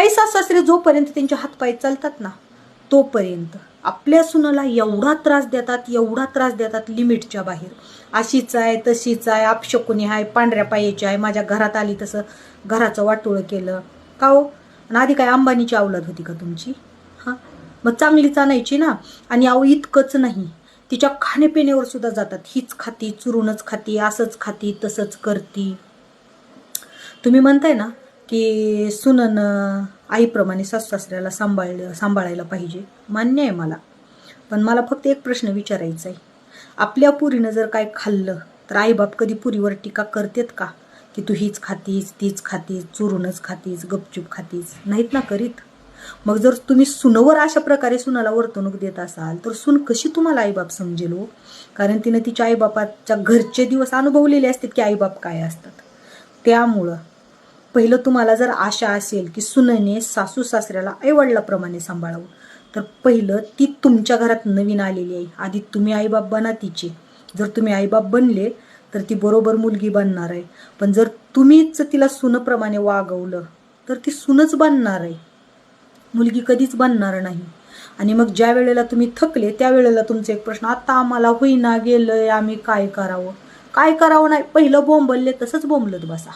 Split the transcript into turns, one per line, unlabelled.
काही सासरे जोपर्यंत त्यांचे हातपाय चालतात ना तोपर्यंत. आपल्या सुनाला एवढा त्रास देतात एवढा त्रास देतात लिमिटच्या बाहेर. अशीच आहे तशीच आहे आपशकुनी आहे पांढऱ्या पायाची आहे माझ्या घरात आली तसं घराचं वाटोळं केलं. का हो? आणि आधी काय अंबानीची अवलाद होती का तुमची? हां? मग चांगलीच आणायची ना. आणि अहो इतकंच नाही. तिच्या खाण्यापिण्यावर सुद्धा जातात. हीच खाती चुरूनच खाती असंच खाती तसंच करती. तुम्ही म्हणताय ना की सुनन आईप्रमाणे सासऱ्याला सांभाळलं सांभाळायला पाहिजे. मान्य आहे मला. पण मला फक्त एक प्रश्न विचारायचा आहे आपल्या पुरीनं जर काय खाल्लं तर आईबाप कधी पुरीवर टीका करतेत का? की तू हीच खातीस तीच खातीस चुरूनच खातीस गपचूप खातीस? नाहीत ना करीत. मग जर तुम्ही सुनवर अशा प्रकारे सुनाला वर्तणूक देत असाल तर सून कशी तुम्हाला आईबाप समजेल हो? कारण तिनं तिच्या आईबापाच्या घरचे दिवस अनुभवलेले असतात की आईबाप काय असतात. त्यामुळं पहिलं तुम्हाला जर आशा असेल की सुनेने सासू सासऱ्याला आईवडिलाप्रमाणे सांभाळावं तर पहिलं ती तुमच्या घरात नवीन आलेली आहे. आधी तुम्ही आईबाप बना तिचे. जर तुम्ही आईबाप बनले तर ती बरोबर मुलगी बनणार आहे. पण जर तुम्हीच तिला सुनप्रमाणे वागवलं तर ती सुनच बनणार आहे. मुलगी कधीच बनणार नाही. आणि मग ज्या वेळेला तुम्ही थकले त्यावेळेला तुमचा एक प्रश्न आता आम्हाला होईना गेलं आम्ही काय करावं? काय करावं नाही? पहिलं बोंबलले तसंच बोंबलत बसा.